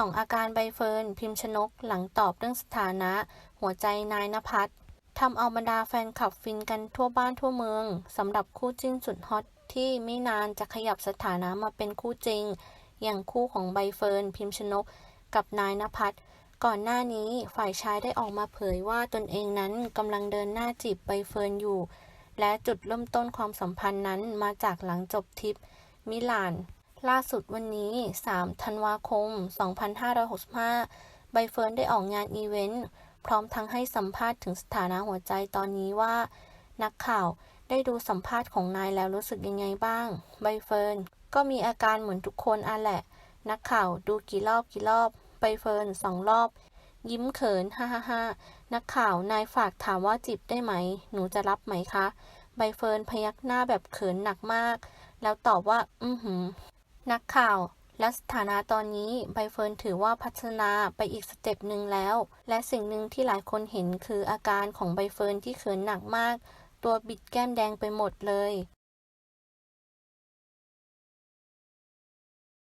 ส่องอาการใบเฟิร์นพิมพ์ชนกหลังตอบเรื่องสถานะ หัวใจนายนภัสทำเอาบรรดาแฟนคลับฟินกันทั่วบ้านทั่วเมืองสำหรับคู่จิ้นสุดฮอตที่ไม่นานจะขยับสถานะมาเป็นคู่จริง อย่างคู่ของใบเฟิร์นพิมพ์ชนก กับนายนภัสก่อนหน้านี้ฝ่ายชายได้ออกมาเผยว่าตนเองนั้นกำลังเดินหน้าจีบใบเฟิร์นอยู่ และจุดเริ่มต้นความสัมพันธ์นั้นมาจากหลังจบทริปมิลาน ล่าสุดวันนี้ 3 ธันวาคม 2565 ใบเฟิร์นได้ออกงานอีเวนต์ พร้อมทั้งให้สัมภาษณ์ถึงสถานะหัวใจตอนนี้ว่า นักข่าวได้ดูสัมภาษณ์ของนายแล้วรู้สึกยังไงบ้าง ใบเฟิร์นก็มีอาการเหมือนทุกคนอะแหละ นักข่าวดูกี่รอบกี่รอบ ใบเฟิร์นสองรอบ ยิ้มเขินฮ่าฮ่าฮ่านักข่าวนายฝากถามว่าจีบได้ไหม หนูจะรับไหมคะ ใบเฟิร์นพยักหน้าแบบเขินหนักมาก แล้วตอบว่า อือหือ นักข่าว และสถานะตอนนี้ใบเฟิร์นถือว่าพัฒนาไปอีกสเต็ปหนึ่งแล้ว และสิ่งหนึ่งที่หลายคนเห็นคืออาการของใบเฟิร์นที่เขินหนักมาก ตัวบิดแก้มแดงไปหมดเลย